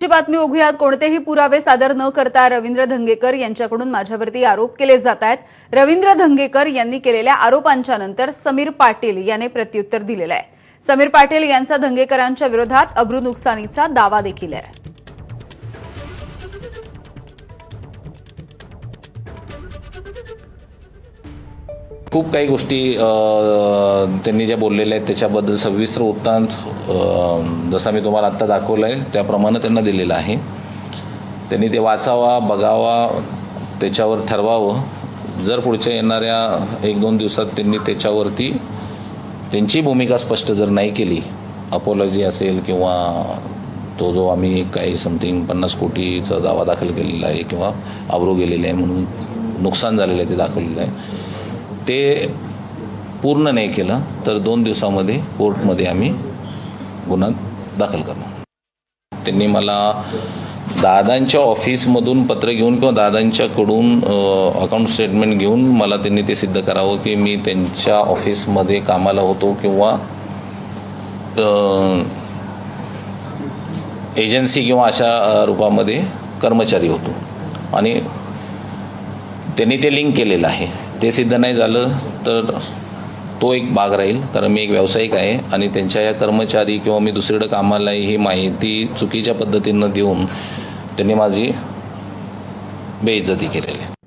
ची बातमी बघूयात. कोणतेही पुरावे सादर न करता रवींद्र धंगेकर यांच्याकडून माझ्यावरती आरोप केले जात आहेत. रवींद्र धंगेकर यांनी केलेल्या आरोपांच्या नंतर समीर पाटील याने प्रत्युत्तर दिलेलं आहे. समीर पाटील यांचा धंगेकरांच्या विरोधात अब्रू नुकसानीचा दावा देखील आहे. खूप काही गोष्टी त्यांनी ज्या बोललेल्या आहेत त्याच्याबद्दल सविस्तर वृत्तांत जसा मी तुम्हाला आत्ता दाखवला आहे त्याप्रमाणे त्यांना दिलेलं आहे. त्यांनी ते वाचावा बघावा त्याच्यावर ठरवावं. जर पुढच्या येणाऱ्या एक दोन दिवसात त्यांनी त्याच्यावरती त्यांची भूमिका स्पष्ट जर नाही केली अपोलॉजी असेल किंवा तो जो आम्ही काही समथिंग पन्नास कोटीचा दावा दाखल केलेला आहे किंवा आबरू गेलेले आहे म्हणून नुकसान झालेलं आहे ते दाखवलेलं आहे ते पूर्ण नाही केलं तर दोन दिवसामध्ये कोर्टमध्ये आम्ही गुन्हा दाखल करणार. त्यांनी मला दादांच्या ऑफिसमधून पत्र घेऊन किंवा दादांच्याकडून अकाउंट स्टेटमेंट घेऊन मला त्यांनी ते सिद्ध करावं की मी त्यांच्या ऑफिसमध्ये कामाला होतो किंवा एजन्सी किंवा अशा रूपामध्ये कर्मचारी होतो. आणि त्यांनी ते लिंक केलेलं आहे. ते सिद्ध नाही झालं तर तो एक भाग राहील कारण मी एक व्यावसायिक आहे आणि त्यांच्या या कर्मचारी किंवा मी दुसरीकडे कामाला ही माहिती चुकीच्या पद्धतीनं देऊन त्यांनी माझी बेइज्जती केलेली आहे.